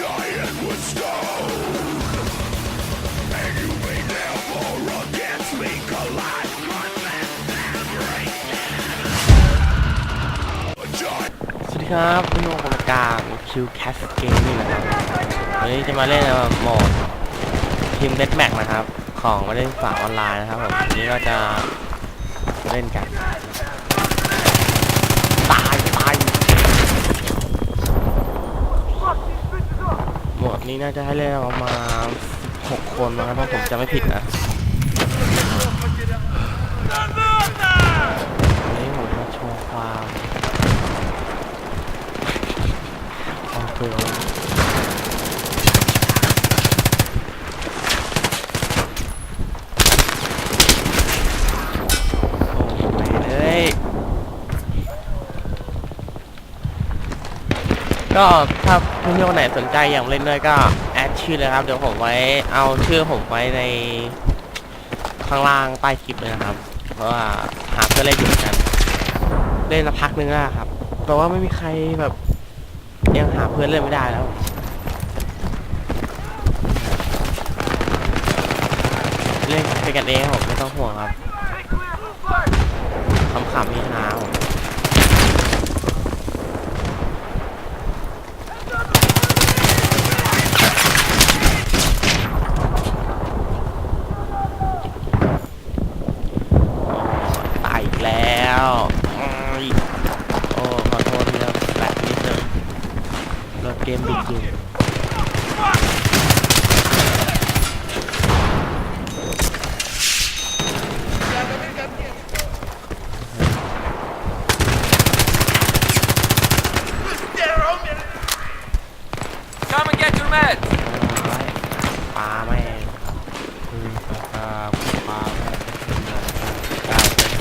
สวัสดีครับพี่โนกรรมการคิวแคสเกมนี่นะครับวันนี้จะมาเล่นโหมดทีมเบสแม็กนะครับ ของมาเล่นฝากออนไลน์นะครับผมวันนี้ก็จะเล่นกัน ตายตายโหมด นี้น่าจะให้เล่นประมาณหกคนนะครับถ้าผมจะไม่ผิดนะวันนี้ผมมาโชว์ความความเฟื่องโอ้ยเลย ก็ถ้าเพื่อนคนไหนสนใจอยากเล่นด้วยก็แอดชื่อเลยครับ เดี๋ยวผมไว้เอาชื่อผมไว้ในข้างล่างใต้คลิปเลยนะครับ เพราะว่าหาเพื่อนเล่นอยู่เหมือนกัน เล่นมาพักนึงแล้วครับ แต่ว่าไม่มีใครแบบยังหาเพื่อนเล่นไม่ได้แล้วเล่นเป็นกันเองผมไม่ต้องห่วงครับขำๆนี่ฮาผม ตายอีกแล้วอืมโอ้ขอโทษที่เราแบกนิดนึงเราเกมบิดอยู่ Come and get your meds. ปลาแม่งคือปลาปลาแม่งกลายเป็น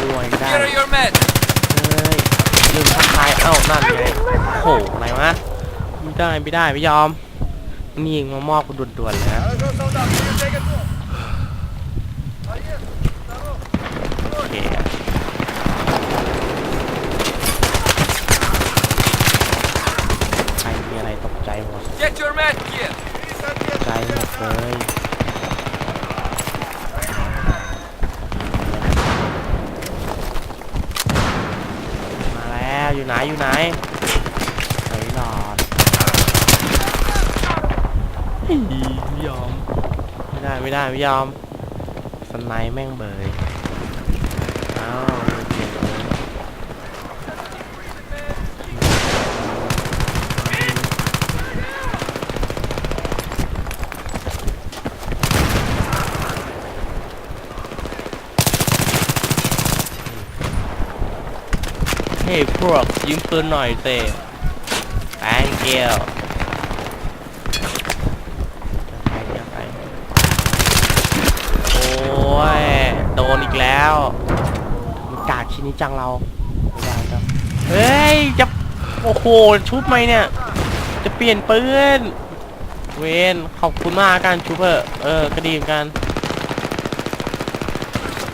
รวยได้ Here are your meds. เฮ้ยลืมทักทายเอ้านั่นไงโหอะไรวะไม่ได้ไม่ได้ไม่ยอมนี่ยิงมามอบกูด่วนๆเลยนะโอเคใครมีอะไรตกใจหมด Get your med kit. ใจหมดเลย วอยู่ไหนอยู่ไหนไหนหลอดเฮ้ยไม่ยอม ไม่ได้ไม่ได้ไม่ยอมสไนป์แม่งเบยเอ้าเจ็บเลย เฮ้ยพวกยืมปืนหน่อยเซ่ thank you จะไปจะไปโอ้ย โดนอีกแล้วมันกากชิ้นนี้จังเราไม่ได้ครับเฮ้ย จะ โอ้โห ชุบไหมเนี่ย จะเปลี่ยนปืน เวนขอบคุณมากการชุบเถอเออ ก็ดีเหมือนกัน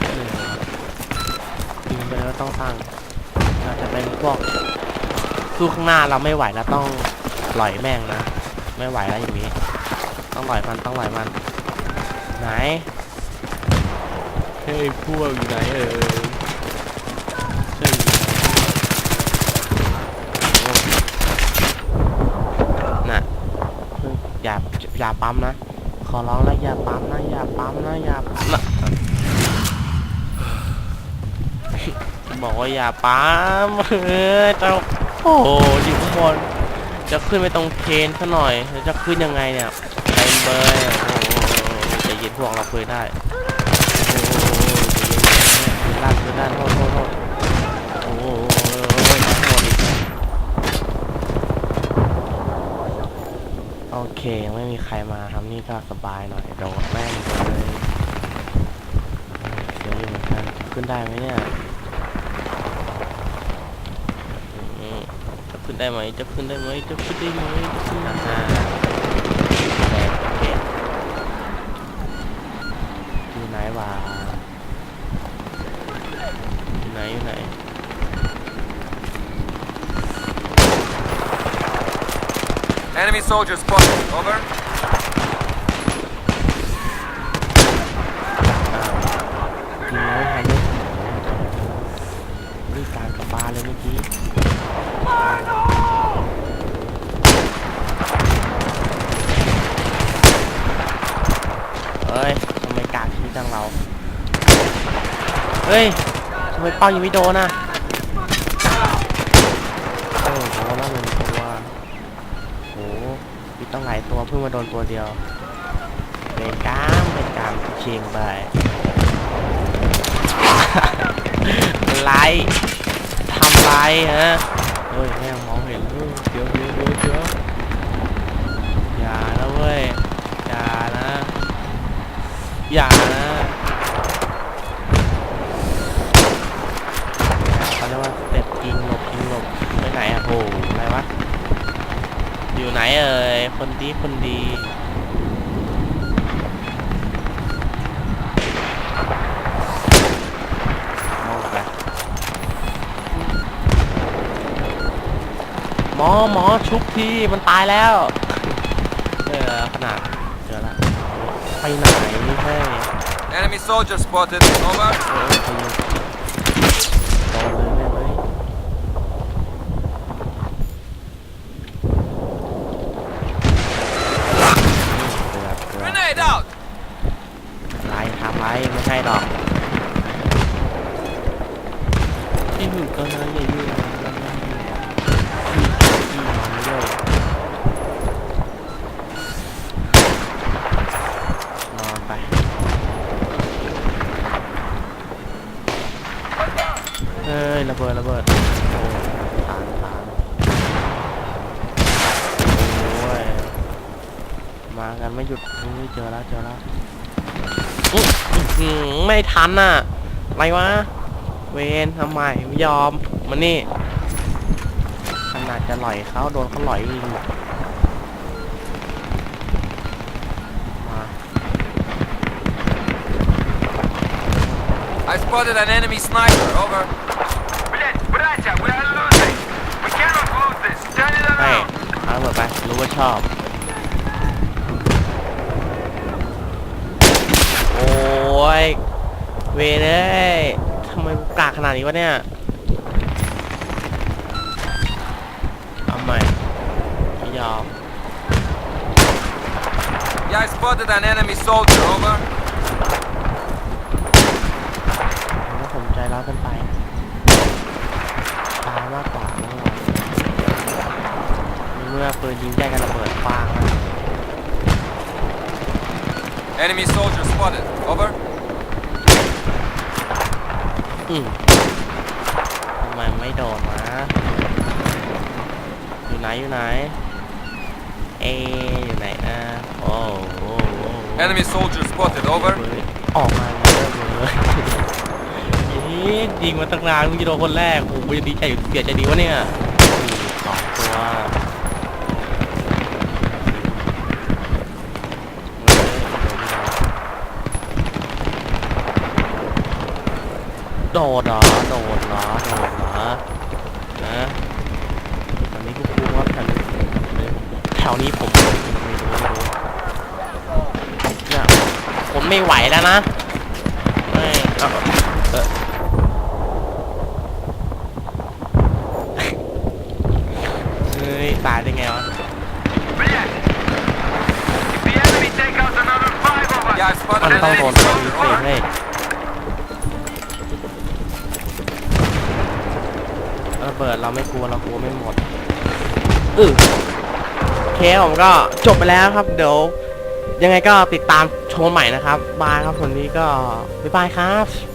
เออยิงไปแล้วต้องตั้ง จะเป็นพวกสู้ข้างหน้าเราไม่ไหวแล้วต้องปล่อยแม่งนะ ไม่ไหวแล้วอย่างนี้ ต้องปล่อยมันต้องปล่อยมัน ไหนเฮ้ยพวกอยู่ไหนเออยโอ้น่ะอย่าอย่าปั๊มนะ ขอร้องแล้วอย่าปั๊มนะอย่าปั๊มนะอย่าปั๊มนะ บอกว่าอย่าปั๊มเออเจ้าโอ้อยู่ข้างบนจะขึ้นไปตรงเคนซะหน่อยแล้วจะขึ้นยังไงเนี่ยเต็มเบยอะโอ้ใจะเย็นพวกเราคุยได้โอ้ยยได้คุยได้โทษโทษโทษโอ้โหโทษอีกโอเคไม่มีใครมาครับนี่ก็สบายหน่อยโดดแม่งเลยเสียวอยู่เหมือนกันขึ้นได้ไหมเนี่ย อืมจะ ขึ้นได้ไหมจะขึ้นได้ไหมจะขึ้นได้ไหมจะขึ้นได้ไหมโอเคอยู่ไหนวะอยู่ไหนอยู่ไหน Enemy soldier spotted. Over. จริงแล้วทันเลยรีบการกระบาลเลยเมื่อกี้ เฮ้ยทำไมกากชีจังเรา เฮ้ยทำไมเป้ายังไม่โดนอะโอ้โหโดนแล้วหนึ่งตัวโอ้โหมีต้องหลายตัวเพิ่งมาโดนตัวเดียวเป็นกามเป็นกามเชียงไปไรทำไรฮะ เฮ้ยแม่งมองเห็นเฮ้ยเดี๋ยวเดี๋ยวเดี๋ยวเดี๋ยวอย่านะเว้ยอย่านะ อย่านะเขาเรียกว่าสเต็ปกินหลบกินหลบไปไหนอะโหอะไรวะอยู่ไหนเอ่ยคนดีคนดี อหมอชุบทีมันตายแล้วเออขนาดเจอละไปไหนเฮ้ย Enemy soldier spotted. Over. เออไปยิงโดนเลยแม่งเลยเกือบเกือบ Grenade out. ไรทำไรไม่ใช่หรอกที่หนึ่งก็น่าอย่ายุ่งนะที่มันเยอะนอนไป เฮ้ยระเบิ ดระเบิดโอ้ทางทางโอ้ยมากันไม่หยุดเฮ้ยเจอแล้วเจอแล้วอื้อหือไม่ทันน่ะอะไรวะ เวนทำไมไม่ยอมมานี่ขนาดจะหล่อยเขาโดนเขาหล่อยยิงมา I spotted an enemy sniper. Over. เอาเไป รู้ว่าชอบ โอ้ย เวเลยทำไมกูากขนาดนี้วะเนี่ยเอาใหม่ไม่ยอม Yeah, I spotted an enemy soldier, over. ผมใจร้อนเกินไป มื่อปืนยิงได้กันระเบิดฟางนะ Enemy soldier spotted. Over. อืมทำไมไม่โดนวะอยู่ไหนอยู่ไหน เออยู่ไหนนะโอ้โห Enemy soldier spotted. Over. เฮ้ยออกมาเยอะเลยยี่ยิงมาตั้งนานมึงจะโดนคนแรกโอ้โหยังดีใจอยู่เสียใจดีวะเนี่ยสองตัวเฮ้ย โดนเหโดนนะโดนนะนะตอนนี้กูกลัวว่าแถวนี้แถวนี้ผมไม่รู้ไม่รู้เนี่ยผมไม่ไหวแล้วนะไม่เออฮ้ยตายได้ไงวะ มันต้องโดนตีเต็มเลย เบิดเราไม่กลัวเรากลัวไม่หมดอืออเคผมก็จบไปแล้วครับ เดี๋ยวยังไงก็ติดตามโชว์ใหม่นะครับ บายครับคนนี้ก็บ๊ายบายครับ